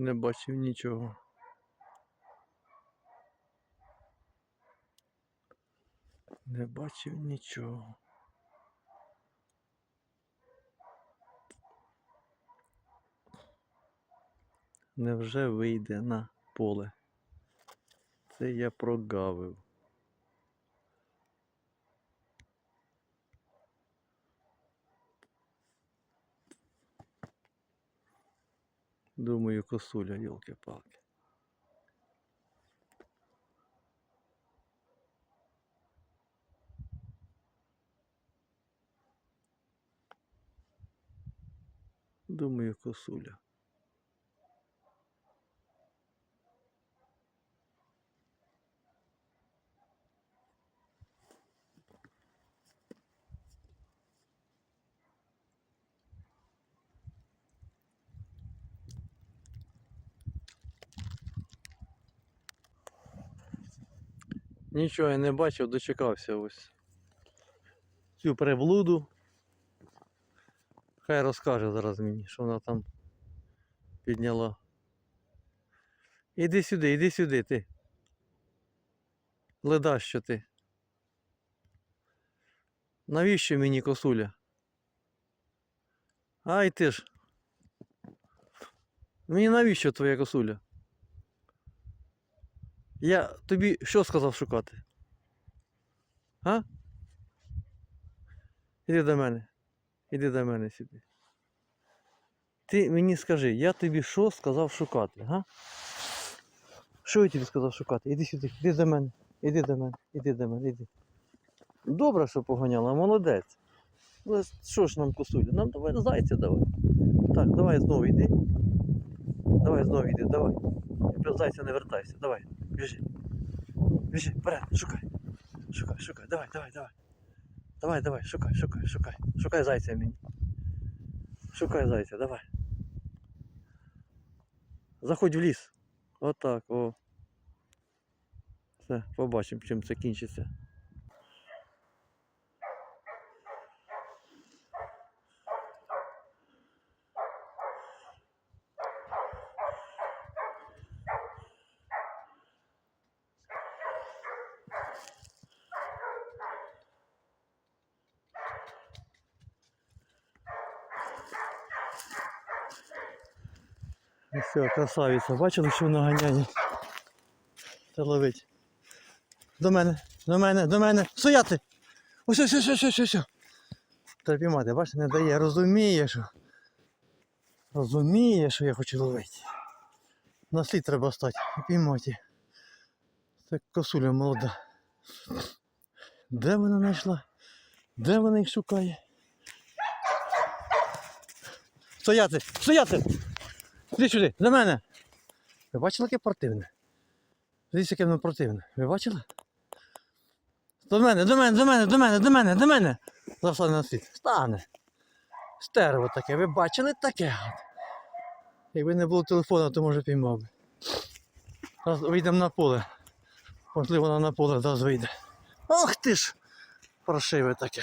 Не бачив нічого. Не бачив нічого. Невже вийде на поле? Це я прогавив. Думаю, косуля, йолки-палки. Думаю, косуля. Нічого я не бачив, дочекався ось. Цю приблуду. Хай розкаже зараз мені, що вона там підняла. Іди сюди, іди сюди, ти. Ледащо ти. Навіщо мені косуля? Ай ти ж. Мені навіщо твоя косуля? Я тобі що сказав шукати? А? Іди до мене. Іди до мене сюди. Ти мені скажи, я тобі що сказав шукати, га? Що я тобі сказав шукати? Іди сюди, іди до мене, іди до мене, іди до мене, іди. Добре, що поганяла, молодець. Але що ж нам косуля? Нам давай зайця давай. Так, давай знову йди. Давай знову йди, давай. Без зайця не вертайся, давай, біжи. Біжи, вперед, шукай. Шукай, шукай, давай, давай, давай. Давай, давай, шукай, шукай, шукай. Шукай зайця мені. Шукай зайця, давай. Заходь в ліс. Отак, о. Все, побачимо, чим це кінчиться. Все, красавиця. Бачили, що вона ганяє? Та ловить. До мене, до мене, до мене. Стояти! Ось, ось, ось, ось, ось, ось. Та піймати, бачите, не дає, розуміє, що. Розуміє, що я хочу ловити. На слід треба стати і піймати. Це косуля молода. Де вона знайшла? Де вона їх шукає? Стояти! Стояти! Іди сюди, до мене. Ви бачили, яке противне? Дивіться, яке воно противне. Ви бачили? До мене, до мене, до мене, до мене, до мене, до мене. Завстане на світ. Стане. Стерво таке, ви бачили таке? Якби не було телефону, то може піймав би. Зараз вийдемо на поле. Можливо, вона на поле зараз вийде. Ох ти ж! Паршиве таке.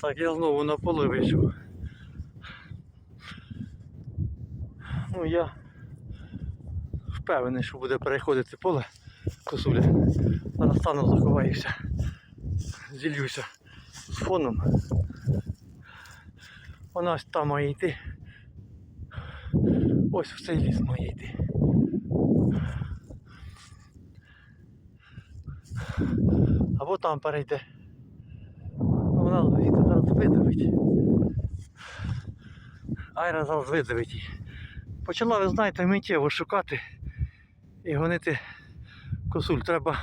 Так, я знову на поле вийшов. Ну я впевнений, що буде переходити поле косуля. Зараз стану заховаюся. Зілюся з фоном. Вона ось там має йти. Ось в цей ліс має йти. Або там перейде. Вона зараз видавить. Айра зараз видавить її почала, ви знаєте, миттєво шукати і гонити косуль. Треба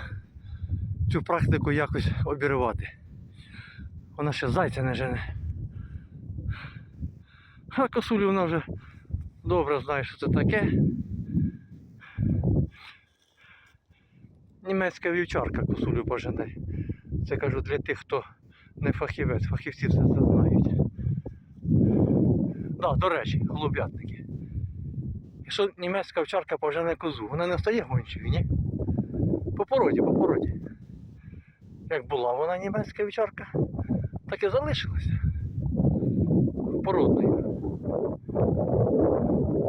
цю практику якось обірвати. Вона ще зайця не жене. А косулю вона вже добре знає, що це таке. Німецька вівчарка косулю пожене. Це кажу для тих, хто не фахівець. Фахівці все це знають. Да, до речі, голуб'ятники. Якщо німецька овчарка пожене козу, вона не стає гончою, ні? По породі, по породі. Як була вона німецька овчарка, так і залишилася. породною.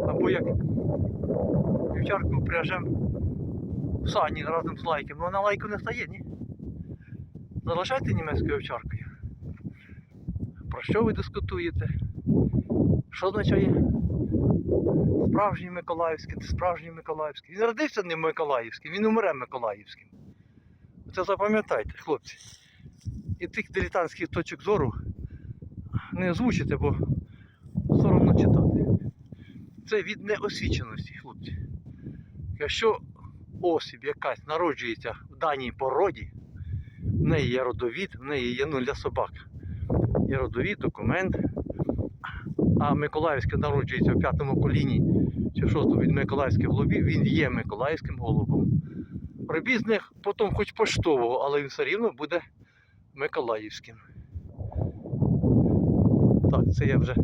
Або як вівчарку пряжем в сані разом з лайком. Вона лайку не стає, ні? Залишайте німецькою овчаркою. Про що ви дискутуєте? Що означає справжній Миколаївський, не справжній Миколаївський? Він родився не Миколаївським, він умре Миколаївським. Це запам'ятайте, хлопці. І тих дилетантських точок зору не озвучите, бо соромно читати. Це від неосвіченості, хлопці. Якщо особь якась народжується в даній породі, в неї є родовід, в неї є ну, для собак. Є родовід, документ. А Миколаївське народжується в п'ятому коліні чи в шостому від Миколаївських голубів, він є Миколаївським голубом. Робіть з них потім хоч поштового, але він все рівно буде Миколаївським. Так, це я вже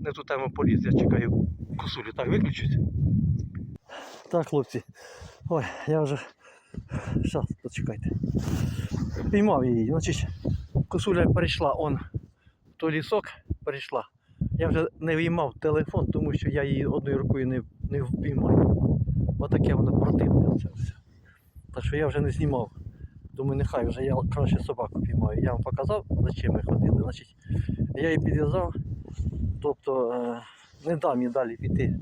не ту тему поліз, я чекаю косулю. Так, виключить. Так, хлопці. Ой, я вже. Щас, почекайте. Піймав її. Значить, косуля перейшла он в той лісок, перейшла. Я вже не виймав телефон, тому що я її одною рукою не, не впіймаю. Отаке воно противне це все. Так що я вже не знімав. Думаю, нехай вже я краще собаку піймаю. Я вам показав, за чим ми ходили. Значить, я її підв'язав, тобто е, не дам їй далі піти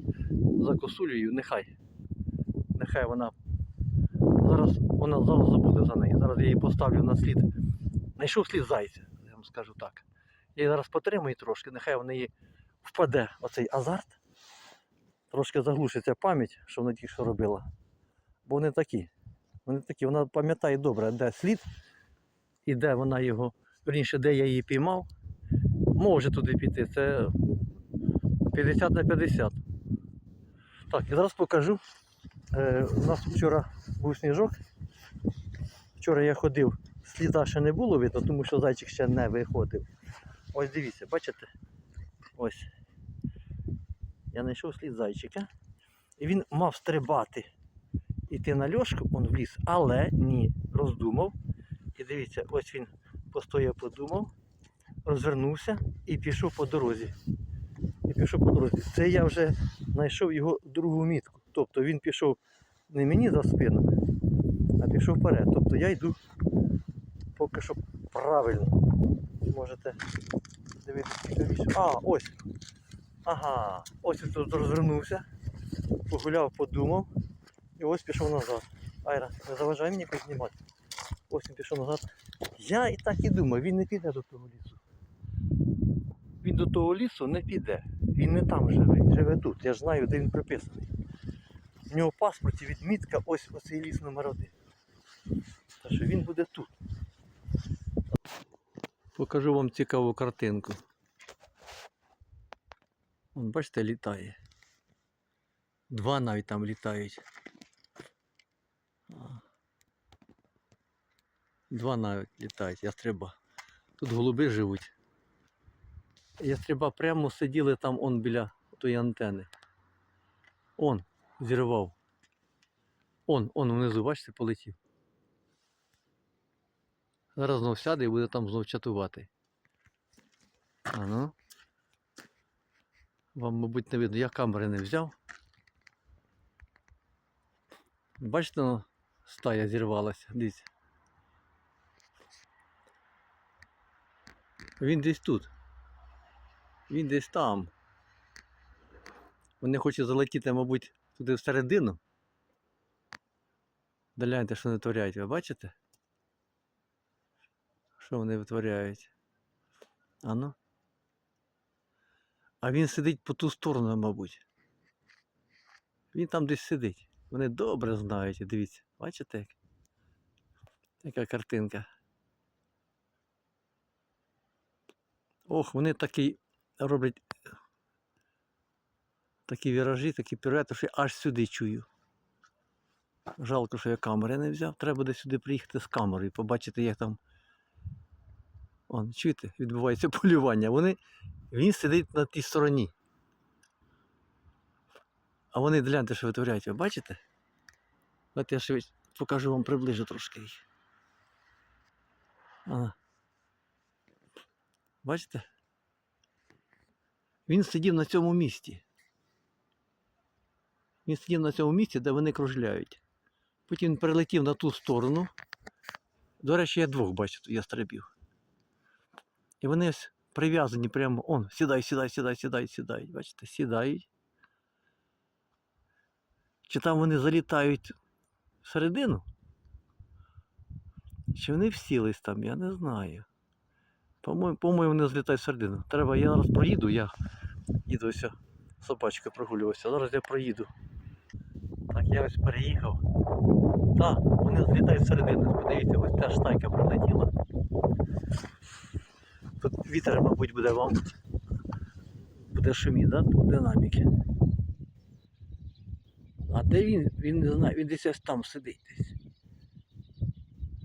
за косулею, нехай. Нехай вона. Зараз вона зараз забуде за неї. Зараз я її поставлю на слід. Знайшов слід зайця, я вам скажу так. Я її зараз потримаю трошки, нехай в неї впаде оцей азарт. Трошки заглушиться пам'ять, що вона тільки що робила. Бо вони такі. Вони такі, вона пам'ятає добре, де слід і де вона його, верніше, де я її піймав. Може туди піти. Це 50 на 50. Так, і зараз покажу. Е, у нас вчора був сніжок. Вчора я ходив, сліда ще не було видно, тому що зайчик ще не виходив. Ось дивіться, бачите? Ось. Я знайшов слід зайчика. І він мав стрибати. Іти на льошку, он в ліс, але ні, роздумав. І дивіться, ось він постояв, подумав, розвернувся і пішов по дорозі. І пішов по дорозі. Це я вже знайшов його другу мітку. Тобто він пішов не мені за спину, а пішов вперед. Тобто я йду поки що правильно. Можете дивитися. А, ось. Ага, ось тут розвернувся, погуляв, подумав. І ось пішов назад. Айра, не заважай мені знімати. Ось він пішов назад. Я і так і думаю, він не піде до того лісу. Він до того лісу не піде. Він не там живе, живе тут. Я знаю, де він приписаний. У нього в паспорті відмітка ось оцей ліс номер один. Так що він буде тут. Покажу вам цікаву картинку. Вон, бачите, літає. Два навіть там літають. Два навіть літають, ястреба. Тут голуби живуть. Ястреба прямо сиділи там он біля тої антени. Он зірвав. Он, он внизу, бачите, полетів. Зараз знов сяде і буде там знов чатувати. А ну. Вам, мабуть, не видно. Я камери не взяв. Бачите, ну, стая зірвалася. Дивіться. Він десь тут. Він десь там. Вони хочуть залетіти, мабуть, туди всередину. Гляньте, що вони творяють, ви бачите? Що вони витворяють? А ну? А він сидить по ту сторону, мабуть. Він там десь сидить. Вони добре знають, дивіться, бачите? як? Яка картинка. Ох, вони такі роблять такі віражі, такі піруети, що я аж сюди чую. Жалко, що я камери не взяв. Треба буде сюди приїхати з камерою, побачити, як там. Он, чуєте, відбувається полювання. Вони, він сидить на тій стороні. А вони гляньте, що витворяють, ви бачите? От я ще покажу вам приближу трошки їх. Бачите? Він сидів на цьому місці. Він сидів на цьому місці, де вони кружляють. Потім він перелетів на ту сторону. До речі, я двох бачу тут ястребів. І вони прив'язані прямо. Он, сідай, сідай, сідай, сідай, сідай. Бачите, сідають. Чи там вони залітають всередину? Чи вони всілись там, я не знаю. По-моєму, по-моєму, вони злітають всередину. Треба, я зараз проїду, я їду ось собачка прогулювався. Зараз я проїду. Так, я ось переїхав. Так, вони злітають всередину. Подивіться, ось та штайка прилетіла. Вітер, мабуть, буде вам. Буде шумі, да? Динаміки. А де він? Він не знає, він десь там сидить десь.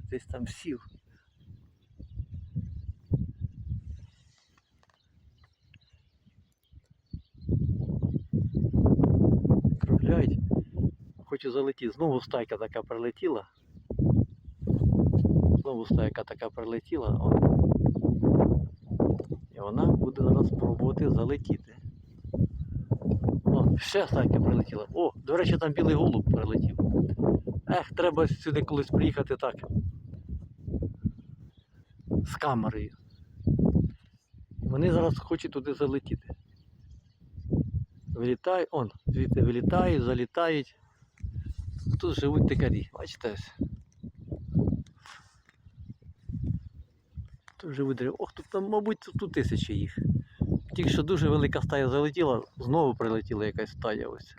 Десь там сів. Кружляють. Хочу залетіти. Знову стайка така прилетіла. Знову стайка така прилетіла. І вона буде зараз пробувати залетіти. О, ще стайка прилетіла. О, до речі, там білий голуб прилетів. Ех, треба сюди колись приїхати так. З камерою. Вони зараз хочуть туди залетіти. Вилітають, он, звідти вилітають, залітають. Тут живуть тикарі, бачите ось. Живуть дерева. Ох, тут там, мабуть, тут тисячі їх. Тільки що дуже велика стая залетіла, знову прилетіла якась стая ось.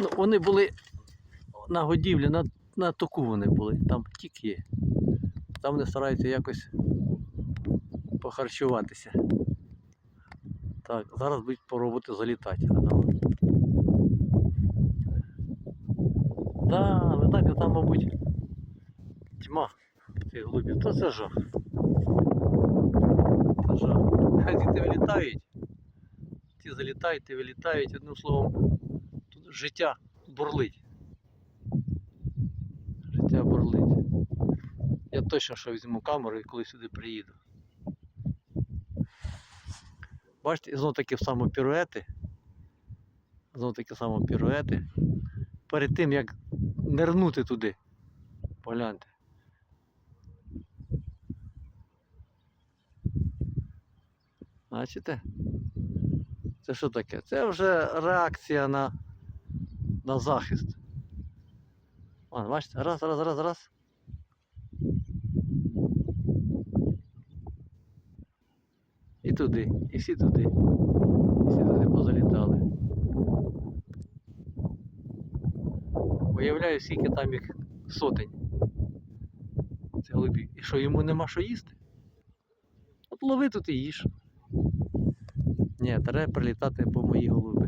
Ну, вони були на годівлі, на, на току вони були, там тік є. Там вони стараються якось похарчуватися. Так, зараз будуть пробувати залітати. Ну. Да, знаєте, там, мабуть, тьма цих голубів. То це жах. Жах. Хай вилітають. Ті залітають, ті вилітають, одним словом, тут життя бурлить. Життя бурлить. Я точно що візьму камеру і коли сюди приїду. Бачите, і знов таки само піруети. Знов таки само піруети. Перед тим як нирнути туди. Погляньте. Бачите? Це що таке? Це вже реакція на, на захист. Вон, бачите, раз, раз, раз, раз. І туди, і всі туди. І всі туди позалітали. Уявляю, скільки там їх сотень. Це голубів. І що йому нема що їсти? От лови тут і їж. Ні, треба прилітати по моїй голуби.